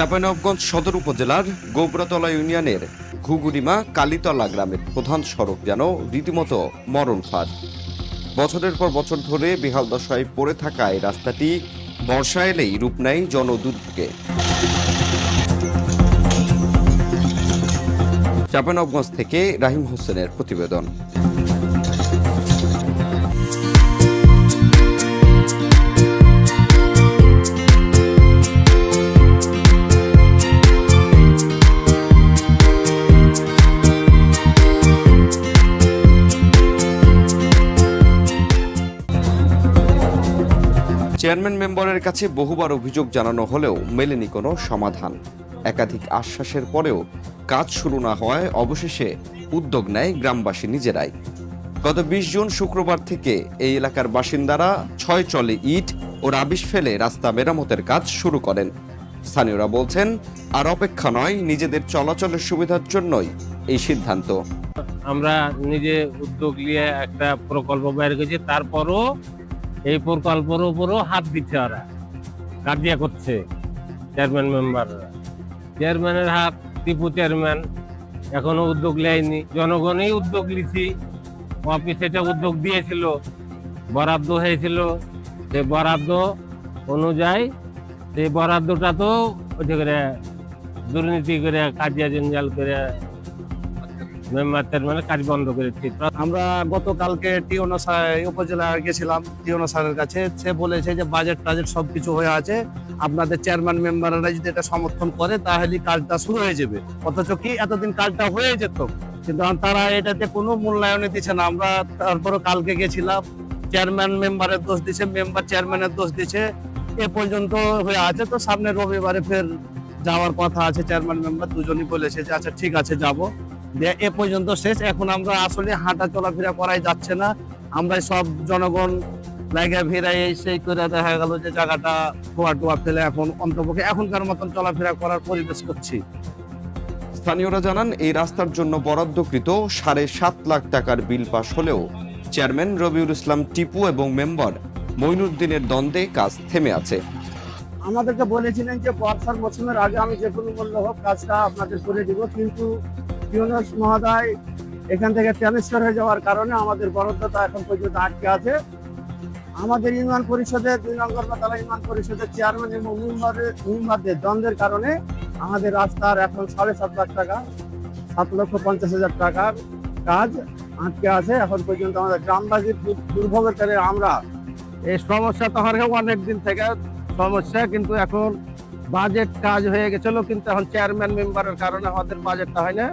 চাঁপাইনবাবগঞ্জ সদর উপজেলার গোবরাতলা ইউনিয়নের ঘুগুরিমা কালীতলা গ্রামের প্রধান সড়ক যেন রীতিমতো মরণ ফাঁদ। বছরের পর বছর ধরে বেহাল দশায় পড়ে থাকা এই রাস্তাটি বর্ষা এলেই রূপ নেয় জনদুর্ভোগে। চাঁপাইনবাবগঞ্জ থেকে রাহিম হোসেনের প্রতিবেদন। চেয়ারম্যান মেম্বারের কাছে বহুবার অভিযোগ জানানো হলেও মেলেনি কোনো সমাধান। একাধিক আশ্বাসের পরেও কাজ শুরু না হওয়ায় অবশেষে উদ্যোগ নেয় গ্রামবাসী নিজেরাই। গত বিশ জুন শুক্রবার থেকে এই এলাকার বাসিন্দারা ছয় চলে ইট ও রাবিশ ফেলে রাস্তা মেরামতের কাজ শুরু করেন। স্থানীয়রা বলছেন, আর অপেক্ষা নয়, নিজেদের চলাচলের সুবিধার জন্যই এই সিদ্ধান্ত। আমরা নিজে উদ্যোগ নিয়ে একটা প্রকল্প বের করেছি, তারপরও এই প্রকল্পের উপরও হাত দিচ্ছে ওরা কার্যা করছে চেয়ারম্যান মেম্বাররা চেয়ারম্যানের হাত, টিপু চেয়ারম্যান এখনও উদ্যোগ নেয়নি। জনগণই উদ্যোগ নিছি অফিস এটা উদ্যোগ দিয়েছিল, বরাদ্দ হয়েছিল, সে বরাদ্দ অনুযায়ী সেই বরাদ্দটা তো দুর্নীতি করে কাজিয়া জঞ্জাল করে মেম্বার চেয়ারম্যানের কাজ বন্ধ করেছি আমরা গতকালকে টিওনো উপজেলা গেছিলাম, টিওনো স্যারের কাছে। সে বলেছে যে বাজেট টাজেট সবকিছু হয়ে আছে। আপনাদের চেয়ারম্যান মেম্বাররা যদি এটা সমর্থন করে, তাহলে কাজটা শুরু হয়ে যাবে। অথচ কি এতদিন কাজটা হয়ে যেত? কিন্তু তারা এটাতে কোনো মূল্যায়নে দিচ্ছে না। আমরা তারপরে কালকে গেছিলাম। চেয়ারম্যান মেম্বারের দোষ দিচ্ছে মেম্বার চেয়ারম্যানের দোষ দিচ্ছে। এ পর্যন্ত হয়ে আছে তো সামনে রবিবারে ফের যাওয়ার কথা আছে। চেয়ারম্যান মেম্বার দুজনই বলেছে যে আচ্ছা ঠিক আছে, যাব। এ পর্যন্ত শেষ। এখন আমরা আসলে হাঁটা চলাফেরা করাই যাচ্ছে না। আমরা সব জনগণ জায়গা ভিড়াই সেই করে দেখা গেল যে জায়গাটা খোয়া টোয়া ফেলে এখন অন্তপক্ষে এখনকার মতন চলাফেরা করার পরিবেশ করছি। স্থানীয়রা জানান এই রাস্তার জন্য বরাদ্দকৃত সাড়ে সাত লাখ টাকার বিল পাশ হলেও চেয়ারম্যান রবিউল ইসলাম টিপু এবং মেম্বার মইনুদ্দিনের দ্বন্দ্বে কাজ থেমে আছে। আমাদেরকে বলেছিলেন যে বর্ষার মৌসুমের আগে আমি যে কোনো মূল্য হোক কাজটা আপনাদের করে দিব কিন্তু ইউনুস মহোদয় এখান থেকে ট্রান্সফার হয়ে যাওয়ার কারণে আমাদের বরাদ্দটা এখন পর্যন্ত আটকে আছে। আমাদের ইউনিয়ন পরিষদের, দুই নম্বর তালা ইউনিয়ন পরিষদের চেয়ারম্যান এবং মেম্বারদের দ্বন্দ্বের কারণে আমাদের রাস্তার এখন সাড়ে সাত লাখ টাকা, সাত লক্ষ পঞ্চাশ হাজার টাকার কাজ আটকে আছে। এখন পর্যন্ত আমাদের গ্রামবাসীর দুর্ভোগের কারণে আমরা এই সমস্যা তো অনেক দিন থেকে সমস্যা, কিন্তু এখন বাজেট কাজ হয়ে গেছিল, কিন্তু এখন চেয়ারম্যান মেম্বারের কারণে আমাদের বাজেটটা হয় না।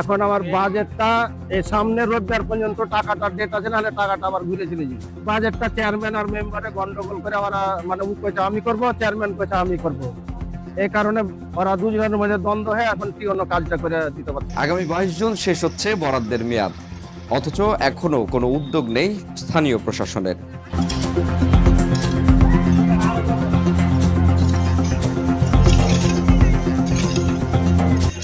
এখন আমার বাজেটটা এই সামনে রোববার পর্যন্ত টাকাটা ডেট আছে, নাহলে টাকাটা আবার ঘুরে চলে যাবে। বাজেটটা চেয়ারম্যান আর মেম্বারে গন্ডগোল করে ওরা মানে ও কইছে, আমি করব চেয়ারম্যান কইছে, আমি করব এই কারণে ওরা দুজনের মধ্যে দ্বন্দ্ব হয়ে এখন কি অন্য কাজটা করে দিতে পারছে। আগামী বাইশ জুন শেষ হচ্ছে বরাদ্দের মেয়াদ। অথচ এখনও কোনো উদ্যোগ নেই স্থানীয় প্রশাসনের।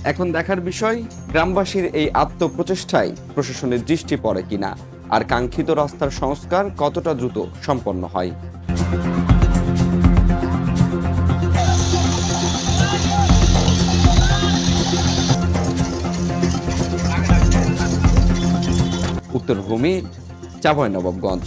এখন দেখার বিষয়, গ্রামবাসীর এই আত্মপ্রচেষ্টায় প্রশাসনের দৃষ্টি পড়ে কিনা, আর কাঙ্ক্ষিত রাস্তার সংস্কার কতটা দ্রুত সম্পন্ন হয়? উত্তরভূমি চাঁপাইনবাবগঞ্জ